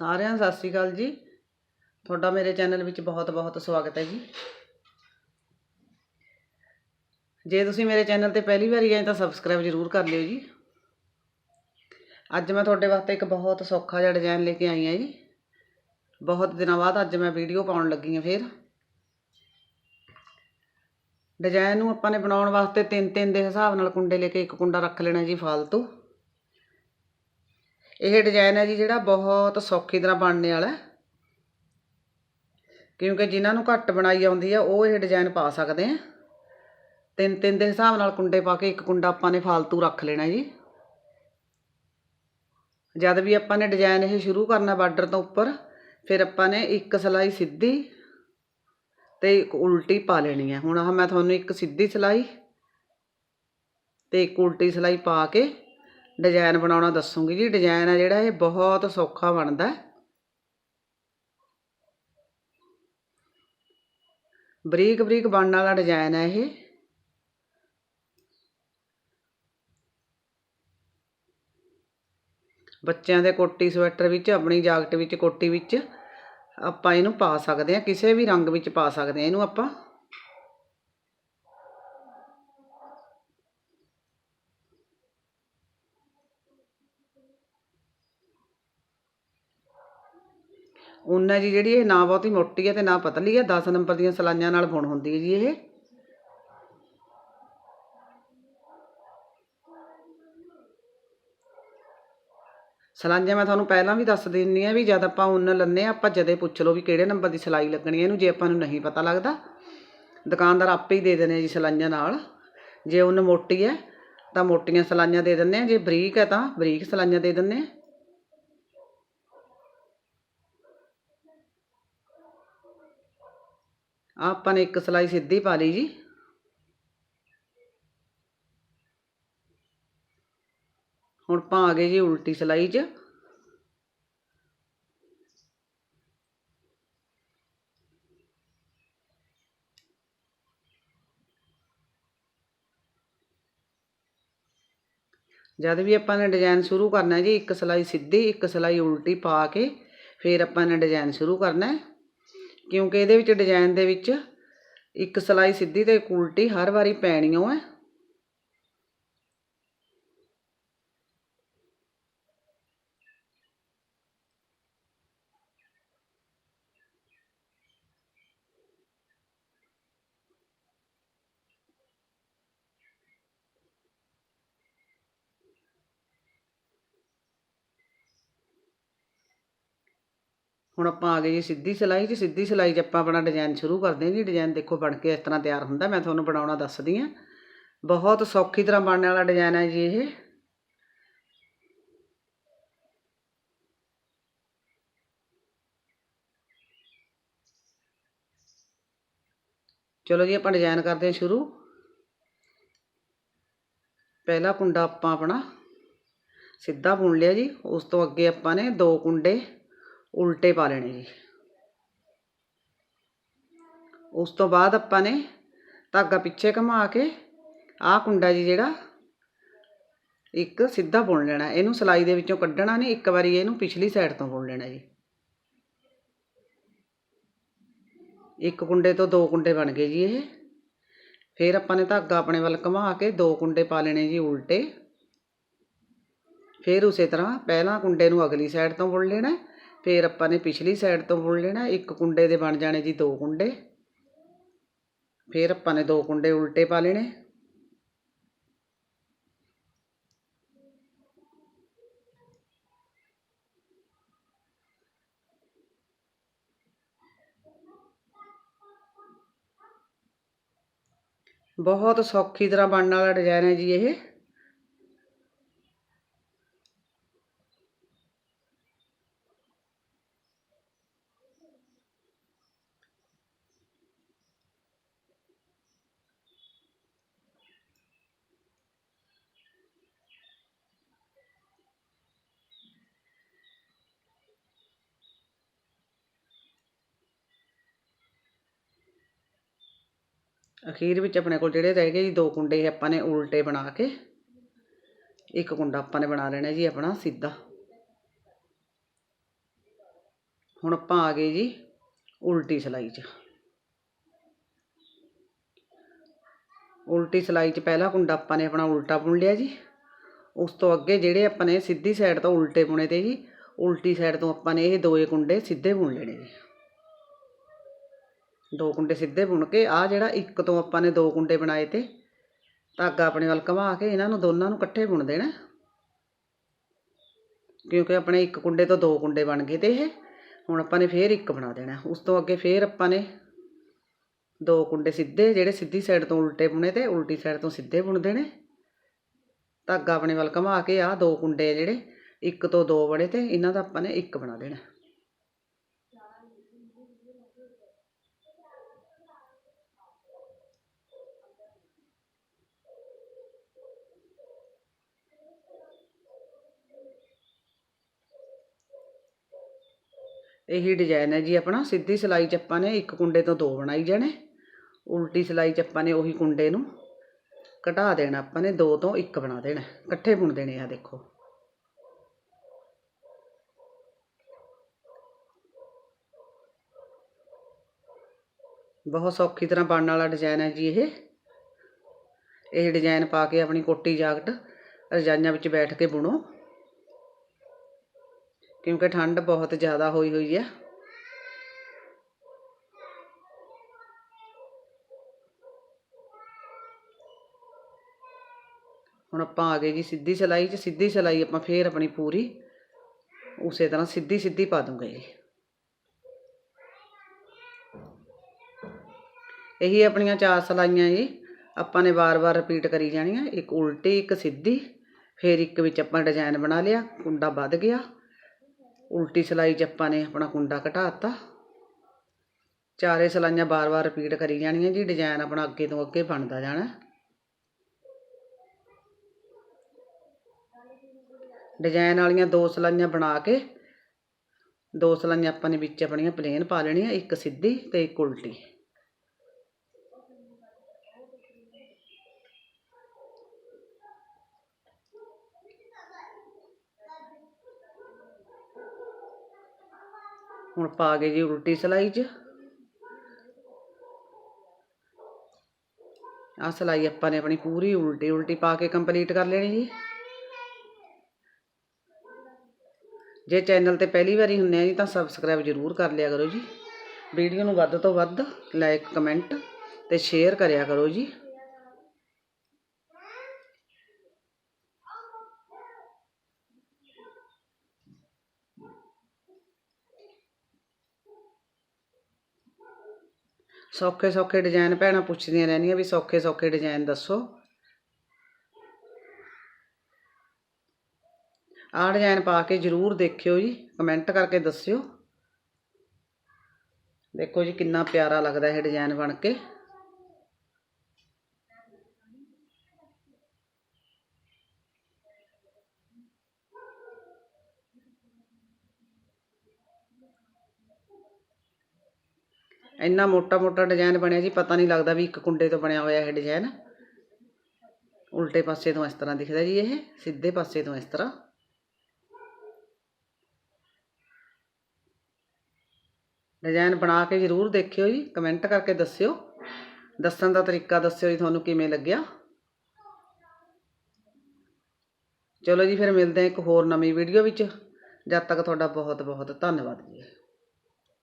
ਸਾਰਿਆਂ ਨੂੰ ਸਤਿ ਸ਼੍ਰੀ ਅਕਾਲ ਜੀ। ਤੁਹਾਡਾ ਮੇਰੇ ਚੈਨਲ ਵਿੱਚ ਬਹੁਤ ਬਹੁਤ ਸਵਾਗਤ ਹੈ ਜੀ। ਜੇ ਤੁਸੀਂ ਮੇਰੇ ਚੈਨਲ ਤੇ ਪਹਿਲੀ ਵਾਰੀ ਆਏ ਤਾਂ ਸਬਸਕ੍ਰਾਈਬ ਜ਼ਰੂਰ ਕਰ ਲਿਓ ਜੀ। ਅੱਜ ਮੈਂ ਤੁਹਾਡੇ ਵਾਸਤੇ ਇੱਕ ਬਹੁਤ ਸੌਖਾ ਜਿਹਾ ਡਿਜ਼ਾਈਨ ਲੈ ਕੇ ਆਈ ਹਾਂ ਜੀ। ਬਹੁਤ ਦਿਨਾਂ ਬਾਅਦ ਅੱਜ ਮੈਂ ਵੀਡੀਓ ਪਾਉਣ ਲੱਗੀ ਹਾਂ ਫੇਰ। ਡਿਜ਼ਾਈਨ ਨੂੰ ਆਪਾਂ ਨੇ ਬਣਾਉਣ ਵਾਸਤੇ ਤਿੰਨ ਤਿੰਨ ਦੇ ਹਿਸਾਬ ਨਾਲ ਕੁੰਡੇ ਲੈ ਕੇ ਇੱਕ ਕੁੰਡਾ ਰੱਖ ਲੈਣਾ ਜੀ ਫਾਲਤੂ। ਇਹ ਡਿਜ਼ਾਈਨ ਹੈ ਜੀ ਜਿਹੜਾ ਬਹੁਤ ਸੌਖੀ ਤਰ੍ਹਾਂ ਬਣਨੇ ਵਾਲਾ ਕਿਉਂਕਿ ਜਿਨ੍ਹਾਂ ਨੂੰ ਘੱਟ ਬਣਾਈ ਆਉਂਦੀ ਆ ਉਹ ਇਹ ਡਿਜ਼ਾਈਨ ਪਾ ਸਕਦੇ ਆ ਤਿੰਨ ਤਿੰਨ ਦੇ ਹਿਸਾਬ ਨਾਲ ਕੁੰਡੇ ਪਾ ਕੇ ਇੱਕ ਕੁੰਡਾ ਆਪਾਂ ਨੇ ਫਾਲਤੂ ਰੱਖ ਲੈਣਾ ਜੀ। ਜਦ ਵੀ ਆਪਾਂ ਨੇ ਡਿਜ਼ਾਈਨ ਇਹ ਸ਼ੁਰੂ ਕਰਨਾ ਬਾਰਡਰ ਤੋਂ ਉੱਪਰ, ਫਿਰ ਆਪਾਂ ਨੇ ਇੱਕ ਸਲਾਈ ਸਿੱਧੀ ਤੇ ਇੱਕ ਉਲਟੀ ਪਾ ਲੈਣੀ ਹੈ। ਹੁਣ ਆਹ ਮੈਂ ਤੁਹਾਨੂੰ ਇੱਕ ਸਿੱਧੀ ਸਲਾਈ ਤੇ ਇੱਕ ਉਲਟੀ ਸਲਾਈ ਪਾ ਕੇ ਡਿਜ਼ਾਈਨ ਬਣਾਉਣਾ ਦੱਸੂਗੀ ਜੀ। ਡਿਜ਼ਾਈਨ ਹੈ ਜਿਹੜਾ, ਇਹ ਬਹੁਤ ਸੌਖਾ ਬਣਦਾ। ਬਰੀਕ ਬਰੀਕ ਬਣਨ ਵਾਲਾ ਡਿਜ਼ਾਈਨ ਹੈ ਇਹ। ਬੱਚਿਆਂ ਦੇ ਕੋਟੀ ਸਵੈਟਰ ਵਿੱਚ, ਆਪਣੀ ਜਾਕਟ ਵਿੱਚ, ਕੋਟੀ ਵਿੱਚ ਆਪਾਂ ਇਹਨੂੰ ਪਾ ਸਕਦੇ ਹਾਂ। ਕਿਸੇ ਵੀ ਰੰਗ ਵਿੱਚ ਪਾ ਸਕਦੇ ਹਾਂ। ਇਹਨੂੰ ਆਪਾਂ ਉਹਨਾਂ ਜੀ ਜਿਹੜੀ ਇਹ ਨਾ ਬਹੁਤੀ ਮੋਟੀ ਹੈ ਤੇ ਨਾ ਪਤਲੀ ਹੈ 10 ਨੰਬਰ ਦੀਆਂ ਸਲਾਈਆਂ ਨਾਲ ਬੁਣ ਹੁੰਦੀ ਹੈ ਜੀ ਇਹ। ਸਲਾਈਆਂ ਮੈਂ ਤੁਹਾਨੂੰ ਪਹਿਲਾਂ ਵੀ ਦੱਸ ਦਿੰਨੀ ਆ ਵੀ ਜਦ ਆਪਾਂ ਉੱਨ ਲੰਨੇ ਆ, ਆਪਾਂ ਜਦੇ ਪੁੱਛ ਲਓ ਵੀ ਕਿਹੜੇ ਨੰਬਰ ਦੀ ਸਲਾਈ ਲੱਗਣੀ ਹੈ ਇਹਨੂੰ ਜੇ ਆਪਾਂ ਨੂੰ ਨਹੀਂ ਪਤਾ ਲੱਗਦਾ, ਦੁਕਾਨਦਾਰ ਆਪੇ ਹੀ ਦੇ ਦੇਣੇ ਜੀ ਸਲਾਈਆਂ ਨਾਲ। ਜੇ ਉੱਨ ਮੋਟੀ ਹੈ ਤਾਂ ਮੋਟੀਆਂ ਸਲਾਈਆਂ ਦੇ ਦਿੰਦੇ ਆ, ਜੇ ਬਰੀਕ ਹੈ ਤਾਂ ਬਰੀਕ ਸਲਾਈਆਂ ਦੇ ਦਿੰਦੇ ਆ ਆਹ ਆਪਾਂ ਨੇ ਇੱਕ ਸਲਾਈ ਸਿੱਧੀ ਪਾ ਲਈ ਜੀ। ਹੁਣ ਆਪਾਂ ਆ ਗਏ ਜੀ ਉਲਟੀ ਸਲਾਈ 'ਚ। ਜਦ ਵੀ ਆਪਾਂ ਨੇ ਡਿਜ਼ਾਈਨ ਸ਼ੁਰੂ ਕਰਨਾ ਜੀ, ਇੱਕ ਸਲਾਈ ਸਿੱਧੀ, ਇੱਕ ਸਲਾਈ ਉਲਟੀ ਪਾ ਕੇ, ਫਿਰ ਆਪਾਂ ਨੇ ਡਿਜ਼ਾਈਨ ਸ਼ੁਰੂ ਕਰਨਾ ਹੈ। ਕਿਉਂਕਿ ਇਹਦੇ ਵਿੱਚ ਡਿਜ਼ਾਈਨ ਦੇ ਵਿੱਚ ਇੱਕ ਸਲਾਈ ਸਿੱਧੀ ਤੇ ਇੱਕ ਉਲਟੀ ਹਰ ਵਾਰੀ ਪੈਣੀ ਓ ਹੈ ਹੁਣ ਆਪਾਂ ਆ ਗਏ ਜੀ ਸਿੱਧੀ ਸਿਲਾਈ 'ਚ ਸਿੱਧੀ ਸਿਲਾਈ 'ਚ ਆਪਾਂ ਆਪਣਾ ਡਿਜ਼ਾਈਨ ਸ਼ੁਰੂ ਕਰਦੇ ਹਾਂ ਜੀ। ਡਿਜ਼ਾਈਨ ਦੇਖੋ ਬਣ ਕੇ ਇਸ ਤਰ੍ਹਾਂ ਤਿਆਰ ਹੁੰਦਾ, ਮੈਂ ਤੁਹਾਨੂੰ ਬਣਾਉਣਾ ਦੱਸਦੀ ਹਾਂ। ਬਹੁਤ ਸੌਖੀ ਤਰ੍ਹਾਂ ਬਣਨ ਵਾਲਾ ਡਿਜ਼ਾਈਨ ਹੈ ਜੀ ਇਹ। ਚਲੋ ਜੀ ਆਪਾਂ ਡਿਜ਼ਾਈਨ ਕਰਦੇ ਹਾਂ ਸ਼ੁਰੂ। ਪਹਿਲਾ ਕੁੰਡਾ ਆਪਾਂ ਆਪਣਾ ਸਿੱਧਾ ਬੁਣ ਲਿਆ ਜੀ, ਉਸ ਤੋਂ ਅੱਗੇ ਆਪਾਂ ਨੇ ਦੋ ਕੁੰਡੇ ਉਲਟੇ ਪਾ ਲੈਣੇ ਜੀ। ਉਸ ਤੋਂ ਬਾਅਦ ਆਪਾਂ ਨੇ ਧਾਗਾ ਪਿੱਛੇ ਘੁਮਾ ਕੇ ਆਹ ਕੁੰਡਾ ਜੀ ਜਿਹੜਾ, ਇੱਕ ਸਿੱਧਾ ਬੁਣ ਲੈਣਾ। ਇਹਨੂੰ ਸਲਾਈ ਦੇ ਵਿੱਚੋਂ ਕੱਢਣਾ ਨਹੀਂ, ਇੱਕ ਵਾਰੀ ਇਹਨੂੰ ਪਿਛਲੀ ਸਾਈਡ ਤੋਂ ਬੁਣ ਲੈਣਾ ਜੀ। ਇੱਕ ਕੁੰਡੇ ਤੋਂ ਦੋ ਕੁੰਡੇ ਬਣ ਗਏ ਜੀ ਇਹ। ਫਿਰ ਆਪਾਂ ਨੇ ਧਾਗਾ ਆਪਣੇ ਵੱਲ ਘੁਮਾ ਕੇ ਦੋ ਕੁੰਡੇ ਪਾ ਲੈਣੇ ਜੀ ਉਲਟੇ। ਫਿਰ ਉਸੇ ਤਰ੍ਹਾਂ ਪਹਿਲਾਂ ਕੁੰਡੇ ਨੂੰ ਅਗਲੀ ਸਾਈਡ ਤੋਂ ਬੁਣ ਲੈਣਾ। ਫਿਰ ਆਪਾਂ ਨੇ ਪਿਛਲੀ ਸਾਈਡ ਤੋਂ ਬੁਣ ਲੈਣਾ, ਇੱਕ ਕੁੰਡੇ ਦੇ ਬਣ ਜਾਣੇ ਜੀ ਦੋ ਕੁੰਡੇ। ਫਿਰ ਆਪਾਂ ਨੇ ਦੋ ਕੁੰਡੇ ਉਲਟੇ ਪਾ ਲੈਣੇ। ਬਹੁਤ ਸੌਖੀ ਤਰ੍ਹਾਂ ਬਣਨ ਵਾਲਾ ਡਿਜ਼ਾਈਨ ਹੈ ਜੀ ਇਹ। ਅਖੀਰ ਵਿੱਚ ਆਪਣੇ ਕੋਲ ਜਿਹੜੇ ਰਹਿ ਗਏ ਜੀ, ਦੋ ਕੁੰਡੇ ਆਪਾਂ ਨੇ ਉਲਟੇ ਬਣਾ ਕੇ। ਇੱਕ ਕੁੰਡਾ ਆਪਾਂ ਨੇ ਬਣਾ ਲੈਣਾ ਜੀ ਆਪਣਾ ਸਿੱਧਾ। ਹੁਣ ਆਪਾਂ ਆ ਗਏ ਜੀ ਉਲਟੀ ਸਿਲਾਈ 'ਚ। ਉਲਟੀ ਸਿਲਾਈ 'ਚ ਪਹਿਲਾ ਕੁੰਡਾ ਆਪਾਂ ਨੇ ਆਪਣਾ ਉਲਟਾ ਬੁਣ ਲਿਆ ਜੀ। ਉਸ ਤੋਂ ਅੱਗੇ ਜਿਹੜੇ ਆਪਾਂ ਨੇ ਸਿੱਧੀ ਸਾਈਡ ਤੋਂ ਉਲਟੇ ਬੁਣੇ ਤੇ ਜੀ, ਉਲਟੀ ਸਾਈਡ ਤੋਂ ਆਪਾਂ ਨੇ ਇਹ ਦੋਏ ਕੁੰਡੇ ਸਿੱਧੇ ਬੁਣ ਲੈਣੇ ਜੀ। ਦੋ ਕੁੰਡੇ ਸਿੱਧੇ ਬੁਣ ਕੇ ਆ ਜਿਹੜਾ ਇੱਕ ਤੋਂ ਆਪਾਂ ਨੇ ਦੋ ਕੁੰਡੇ ਬਣਾਏ ਤੇ, ਧਾਗਾ ਆਪਣੇ ਵੱਲ ਘੁਮਾ ਕੇ ਇਹਨਾਂ ਨੂੰ ਦੋਨਾਂ ਨੂੰ ਇਕੱਠੇ ਬੁਣ ਦੇਣਾ। ਕਿਉਂਕਿ ਆਪਣੇ ਇੱਕ ਕੁੰਡੇ ਤੋਂ ਦੋ ਕੁੰਡੇ ਬਣ ਗਏ ਤੇ ਇਹ, ਹੁਣ ਆਪਾਂ ਨੇ ਫੇਰ ਇੱਕ ਬਣਾ ਦੇਣਾ। ਉਸ ਤੋਂ ਅੱਗੇ ਫੇਰ ਆਪਾਂ ਨੇ ਦੋ ਕੁੰਡੇ ਸਿੱਧੇ, ਜਿਹੜੇ ਸਿੱਧੀ ਸਾਈਡ ਤੋਂ ਉਲਟੇ ਬੁਣੇ ਤੇ ਉਲਟੀ ਸਾਈਡ ਤੋਂ ਸਿੱਧੇ ਬੁਣ ਦੇਣੇ। ਧਾਗਾ ਆਪਣੇ ਵੱਲ ਘੁਮਾ ਕੇ ਆ ਦੋ ਕੁੰਡੇ ਜਿਹੜੇ ਇੱਕ ਤੋਂ ਦੋ ਬਣੇ ਤੇ ਇਹਨਾਂ ਦਾ ਆਪਾਂ ਨੇ ਇੱਕ ਬਣਾ ਦੇਣਾ। ਇਹੀ ਡਿਜ਼ਾਈਨ ਹੈ ਜੀ ਆਪਣਾ, ਸਿੱਧੀ ਸਿਲਾਈ 'ਚ ਆਪਾਂ ਨੇ ਇੱਕ ਕੁੰਡੇ ਤੋਂ ਦੋ ਬਣਾਈ ਜਾਣੇ, ਉਲਟੀ ਸਿਲਾਈ 'ਚ ਆਪਾਂ ਨੇ ਉਹੀ ਕੁੰਡੇ ਨੂੰ ਘਟਾ ਦੇਣਾ ਆਪਾਂ ਨੇ, ਦੋ ਤੋਂ ਇੱਕ ਬਣਾ ਦੇਣਾ, ਇਕੱਠੇ ਬੁਣ ਦੇਣੇ ਆ ਦੇਖੋ। ਬਹੁਤ ਸੌਖੀ ਤਰ੍ਹਾਂ ਬਣਨ ਵਾਲਾ ਡਿਜ਼ਾਈਨ ਹੈ ਜੀ ਇਹ। ਇਹ ਡਿਜ਼ਾਈਨ ਪਾ ਕੇ ਆਪਣੀ ਕੋਟੀ ਜਾਕਟ ਰਜਾਈਆਂ ਵਿੱਚ ਬੈਠ ਕੇ ਬੁਣੋ। ਕਿਉਂਕਿ ਠੰਡ ਬਹੁਤ ਜ਼ਿਆਦਾ ਹੋਈ ਹੋਈ ਹੈ ਹੁਣ ਆਪਾਂ ਆ ਗਏ ਜੀ ਸਿੱਧੀ ਸਿਲਾਈ 'ਚ, ਸਿੱਧੀ ਸਿਲਾਈ ਆਪਾਂ ਫੇਰ ਆਪਣੀ ਪੂਰੀ। ਉਸੇ ਤਰ੍ਹਾਂ ਸਿੱਧੀ ਸਿੱਧੀ ਪਾ ਦੂੰਗੇ ਜੀ। ਇਹੀ ਆਪਣੀਆਂ ਚਾਰ ਸਲਾਈਆਂ ਜੀ। ਆਪਾਂ ਨੇ ਵਾਰ-ਵਾਰ ਰਿਪੀਟ ਕਰੀ ਜਾਣੀਆਂ। ਇੱਕ ਉਲਟੀ, ਇੱਕ ਸਿੱਧੀ। ਫਿਰ ਇੱਕ ਵਿੱਚ ਆਪਾਂ ਡਿਜ਼ਾਈਨ ਬਣਾ ਲਿਆ। ਕੁੰਡਾ ਵੱਧ ਗਿਆ। ਉਲਟੀ ਸਿਲਾਈ 'ਚ ਆਪਾਂ ਨੇ ਆਪਣਾ ਕੁੰਡਾ ਘਟਾਤਾ ਚਾਰੇ ਸਲਾਈਆਂ ਬਾਰ-ਬਾਰ ਰਿਪੀਟ ਕਰੀ ਜਾਣੀਆਂ ਜੀ ਡਿਜ਼ਾਈਨ ਆਪਣਾ ਅੱਗੇ ਤੋਂ ਅੱਗੇ ਬਣਦਾ ਜਾਣਾ। ਡਿਜ਼ਾਈਨ ਵਾਲੀਆਂ ਦੋ ਸਲਾਈਆਂ ਬਣਾ ਕੇ, ਦੋ ਸਲਾਈਆਂ ਆਪਾਂ ਨੇ ਵਿੱਚ ਆਪਣੀਆਂ ਪਲੇਨ ਪਾ ਲੈਣੀਆਂ, ਇੱਕ ਸਿੱਧੀ ਤੇ ਇੱਕ ਉਲਟੀ। ਹੁਣ ਪਾ ਕੇ ਜੀ ਉਲਟੀ ਸਿਲਾਈ 'ਚ। ਆ ਸਿਲਾਈ ਆਪਾਂ ਨੇ ਆਪਣੀ ਪੂਰੀ ਉਲਟੀ ਉਲਟੀ ਪਾ ਕੇ ਕੰਪਲੀਟ ਕਰ ਲੈਣੀ ਜੀ। ਜੇ ਚੈਨਲ ਤੇ ਪਹਿਲੀ ਵਾਰੀ ਹੁੰਨੇ ਆ ਜੀ ਤਾਂ ਸਬਸਕ੍ਰਾਈਬ ਜ਼ਰੂਰ ਕਰ ਲਿਆ ਕਰੋ ਜੀ। ਵੀਡੀਓ ਨੂੰ ਵੱਧ ਤੋਂ ਵੱਧ ਲਾਈਕ ਕਮੈਂਟ ਤੇ ਸ਼ੇਅਰ ਕਰਿਆ ਕਰੋ ਜੀ। ਸੌਖੇ ਸੌਖੇ ਡਿਜ਼ਾਈਨ ਭੈਣਾਂ ਪੁੱਛਦੀਆਂ ਰਹਿੰਦੀਆਂ ਵੀ ਸੌਖੇ ਸੌਖੇ ਡਿਜ਼ਾਈਨ ਦੱਸੋ। ਆਹ ਡਿਜ਼ਾਈਨ ਪਾ ਕੇ ਜ਼ਰੂਰ ਦੇਖਿਓ ਜੀ ਕਮੈਂਟ ਕਰਕੇ ਦੱਸਿਓ। ਦੇਖੋ ਜੀ ਕਿੰਨਾ ਪਿਆਰਾ ਲੱਗਦਾ ਇਹ ਡਿਜ਼ਾਈਨ ਬਣ ਕੇ। ਇੰਨਾ ਮੋਟਾ ਮੋਟਾ ਡਿਜ਼ਾਈਨ ਬਣਿਆ ਜੀ, ਪਤਾ ਨਹੀਂ ਲੱਗਦਾ ਵੀ ਇੱਕ ਕੁੰਡੇ ਤੋਂ ਬਣਿਆ ਹੋਇਆ ਇਹ ਡਿਜ਼ਾਈਨ ਉਲਟੇ ਪਾਸੇ ਤੋਂ ਇਸ ਤਰ੍ਹਾਂ ਦਿਖਦਾ ਜੀ ਇਹ, ਸਿੱਧੇ ਪਾਸੇ ਤੋਂ ਇਸ ਤਰ੍ਹਾਂ। ਡਿਜ਼ਾਈਨ ਬਣਾ ਕੇ ਜ਼ਰੂਰ ਦੇਖਿਓ ਜੀ ਕਮੈਂਟ ਕਰਕੇ ਦੱਸਿਓ। ਦੱਸਣ ਦਾ ਤਰੀਕਾ ਦੱਸਿਓ ਜੀ ਤੁਹਾਨੂੰ ਕਿਵੇਂ ਲੱਗਿਆ। ਚਲੋ ਜੀ, ਫਿਰ ਮਿਲਦੇ ਹਾਂ ਇੱਕ ਹੋਰ ਨਵੀਂ ਵੀਡੀਓ ਵਿੱਚ। ਜਦ ਤੱਕ ਤੁਹਾਡਾ ਬਹੁਤ ਬਹੁਤ ਧੰਨਵਾਦ ਜੀ।